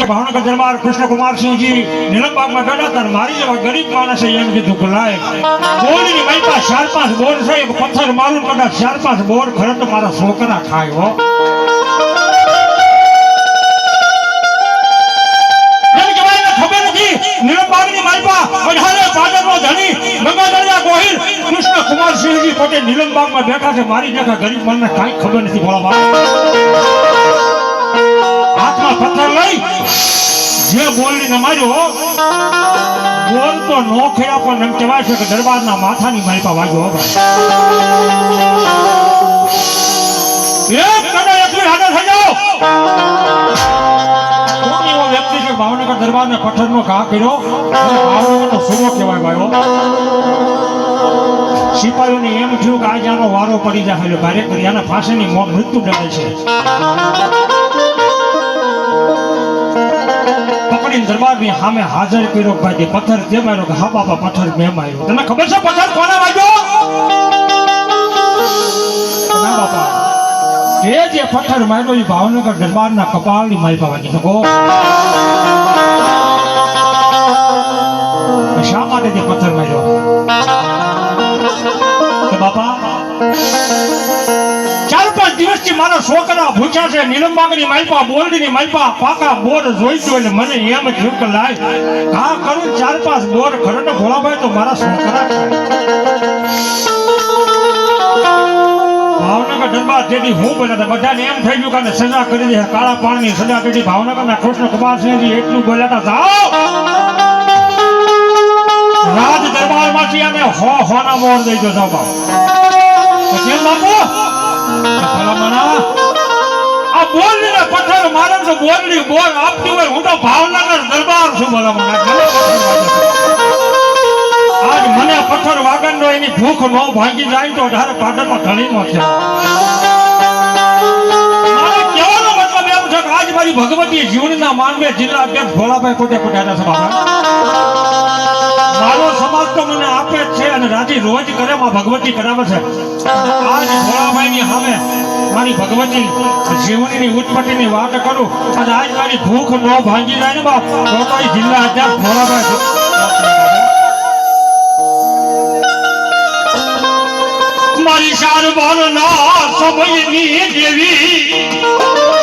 કે ભાવનગર દરબાર કૃષ્ણકુમારસિંહજી, નીલમબાગમાં બેઠા હતા મારી જેવા ગરીબ માણસે એમ કીધું કે લાય બોરની મારી પાસે ચાર પાંચ બોર છે પથ્થર મારું કદાચ ચાર પાંચ બોર, ખરે તો મારા છોકરા ખાય હો. કૃષ્ણકુમારસિંહજી પોતે નીલમબાગમાં બેઠા છે, મારી જગા ગરીબ મને કાંઈ ખબર નથી ભોળા પથ્થર લઈ જે બોલીને માર્યો, બોલ તો નો ખેડા પણ એમ કહેવાય છે કે દરબારના માથાની મારી વાગ્યો હવે ભાવનગર દરબારને પથ્થરનો ઘા કર્યો? સૂરો કહેવાય ભાઈઓ. સિપાહીઓને એમ થયું કે આજે વારો પડી જાય એટલે ભારે કરી, આના મોત મૃત્યુ ડરે છે. દરબારની સામે હાજર કર્યો ભાઈ પથ્થર કેમ આવ્યો કે હા બાપા, પથ્થર મેમ આવ્યો તને ખબર છે પથ્થર કોને વાગ્યો ના બાપા તે જે પથ્થર માર્યો એ ભાવનગર દરબારના કપાળની મારી વાગી શકો. શા માટે તે પથ્થર માર્યો? બાપા દિવસથી મારા છોકરા ભૂખ્યા છે, નીલમબાગની માલપા, બોરડીની માલપા, પાકા બોર જોઈતું એટલે મને એમ જ કે લાય હા, કરું ચાર પાંચ બોર ખરો ને ભોળાભાઈ તો મારા છોકરા ભાવનગર દરબાર તેથી હું બોલ્યા બધાને એમ થઈ ગયું કે સજા કરી કાળા પાણીની સજા તેથી ભાવનગરના કૃષ્ણ કુમારસિંહજી એટલું બોલ્યા જાઓ! રાજ દરબારમાંથી આને હોના મોર દઈ દો જાઓ આ બોલને પથ્થર છું આજ મને પથ્થર વાગણનો એની ભૂખ નો ભાંગી જાય તો અઢારે પાટણમાં ધણીનો છે. મારો કહેવાનો મતલબ એમ છે કે આજ મારી ભગવતી જીવનના માનવે જિલ્લા અધ્યક્ષ ભોળાભાઈ કોટે કોટ્યા છે, બાબા. રાજી રોજ કરે માં ભગવતી બરાબર છે. આજ ભોળાભાઈની સામે મારી ભગવતી જીવનની ઉત્પત્તિની વાત કરું અને આજ મારી ભૂખ ન ભાંગી જાય ને બાપ, તો તો જિલ્લા અધ્યક્ષ ભોળાભાઈ મારી સારવાર ના સમયની દેવી